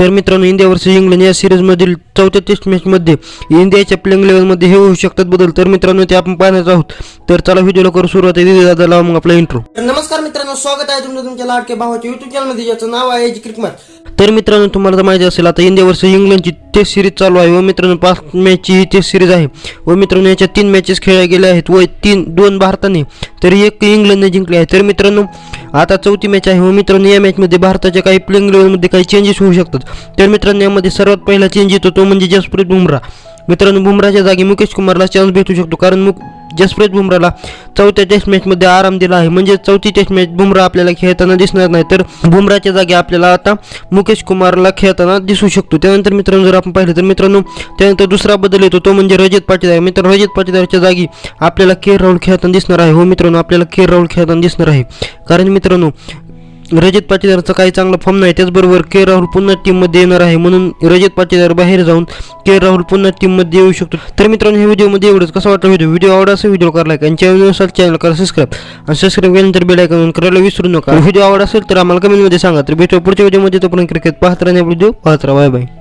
तर मित्रांनो India versus England या सिरीजमधील चौथ्या टेस्ट मॅचमध्ये इंडियाच्या प्लेइंग लेवलमध्ये हे होऊ शकतात बदल. तर मित्रांनो ते आपण पाहण्यात आहोत. तर चला व्हिडिओला करू सुरुवात. आहे दादा लावा मग आपला इंट्रो नमस्कार मित्रांनो स्वागत आहे तुमचं तुमच्या लाडके भावाच्या युट्यूब चॅनलमध्ये ज्याचं नाव आहे क्रिकमॅच तर मित्रांनो तुम्हाला तर माहिती असेल आता इंडिया इंग्लंडची टेस्ट सिरीज चालू आहे. व मित्रांनो पाच मॅचची ही टेस्ट सिरीज आहे. व मित्रांनो याच्या तीन मॅचेस खेळल्या गेल्या आहेत. व तीन दोन भारताने तर एक इंग्लंडने जिंकले आहे. तर मित्रांनो आता चौथी मॅच आहे. व मित्रांनो या मॅचमध्ये भारताच्या काही प्लेइंग लेवलमध्ये काही चेंजेस होऊ शकतात. तर मित्रांनो यामध्ये सर्वात पहिला चेंज येतो तो म्हणजे जसप्रीत बुमरा मित्रांनो बुमराच्या जागी मुकेश कुमारला चान्स भेटू शकतो. कारण मुक जसप्रीत बुमराला चौथ्या टेस्ट मॅचमध्ये आराम दिला आहे. म्हणजे चौथी टेस्ट मॅच बुमरा आपल्याला खेळताना दिसणार नाही तर बुमराच्या जागी आपल्याला आता मुकेश कुमारला खेळताना दिसू शकतो. त्यानंतर मित्रांनो जर आपण पाहिलं तर मित्रांनो त्यानंतर दुसरा बदल येतो तो म्हणजे रजत पाटीदार मित्रांनो रजत पाटीदारच्या जागी आपल्याला के राहुल खेळताना दिसणार आहे. हो मित्रांनो आपल्याला के राहुल खेळताना दिसणार आहे. कारण मित्रांनो रजत पाटीदारचा काही चांगला फॉर्म नाही त्याचबरोबर के राहुल पुन्हा टीममध्ये येणार आहे म्हणून रजत पाटीदार बाहेर जाऊन के राहुल पुन्हा टीममध्ये येऊ शकतो. तर मित्रांनो हे व्हिडिओमध्ये एवढंच. कसा वाटला व्हिडिओ? व्हिडिओ आवडा असेल व्हिडिओ करा लाईक आणि चॅनल चॅनल करा सबस्क्राईब आणि सबस्क्राईब केल्यानंतर बेल आयकॉन करायला विसरू नका. व्हिडिओ आवडा असेल तर आम्हाला कमेंटमध्ये सांगा. तर भेटू पुढच्या व्हिडिओमध्ये तोपर्यंत क्रिकेट पाहत राहणे व्हिडिओ पाहत राहा. Bye bye